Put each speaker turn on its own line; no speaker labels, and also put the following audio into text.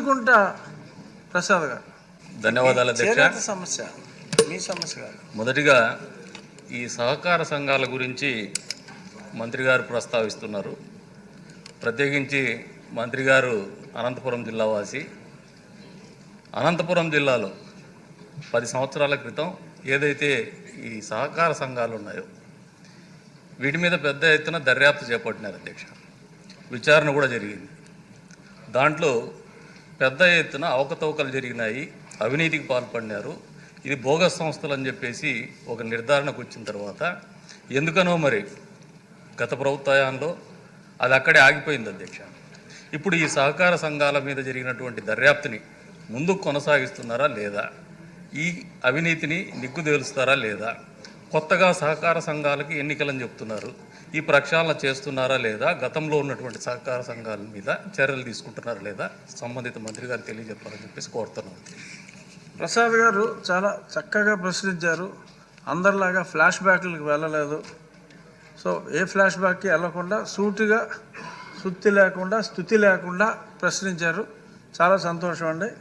కుంట ప్రసాద్ గారు.
ధన్యవాదాలు
చేనేత సమస్య మీ సమస్య కాదు.
మొదటిగా ఈ సహకార సంఘాల గురించి మంత్రి గారు ప్రస్తావిస్తున్నారు. ప్రత్యేకించి మంత్రి గారు అనంతపురం జిల్లా వాసి. అనంతపురం జిల్లాలో పది సంవత్సరాల క్రితం ఏదైతే ఈ సహకార సంఘాలు ఉన్నాయో వీటి మీద పెద్ద ఎత్తున దర్యాప్తు చేపట్టినారు అధ్యక్ష. విచారణ కూడా జరిగింది. దాంట్లో పెద్ద ఎత్తున అవకతవకలు జరిగినాయి. అవినీతికి పాల్పడినారు. ఇది బోగస్ సంస్థలు అని చెప్పేసి ఒక నిర్ధారణకు వచ్చిన తర్వాత ఎందుకనో మరి గత ప్రభుత్వాయంలో అది అక్కడే ఆగిపోయింది అధ్యక్ష. ఇప్పుడు ఈ సహకార సంఘాల మీద జరిగినటువంటి దర్యాప్తుని ముందుకు కొనసాగిస్తున్నారా లేదా? ఈ అవినీతిని నిగ్గుదేలుస్తారా లేదా? కొత్తగా సహకార సంఘాలకి ఎన్నికలని చెప్తున్నారు. ఈ ప్రక్షాళన చేస్తున్నారా లేదా? గతంలో ఉన్నటువంటి సహకార సంఘాల మీద చర్యలు తీసుకుంటున్నారా లేదా? సంబంధిత మంత్రి గారు తెలియజెప్పాలని చెప్పేసి కోరుతున్నాను.
ప్రసాద్ గారు చాలా చక్కగా ప్రశ్నించారు. అందరిలాగా ఫ్లాష్ బ్యాక్లకు వెళ్ళలేదు. సో ఏ ఫ్లాష్ బ్యాక్కి వెళ్ళకుండా సూటిగా సుత్తి లేకుండా స్థుతి లేకుండా ప్రశ్నించారు. చాలా సంతోషం అండి.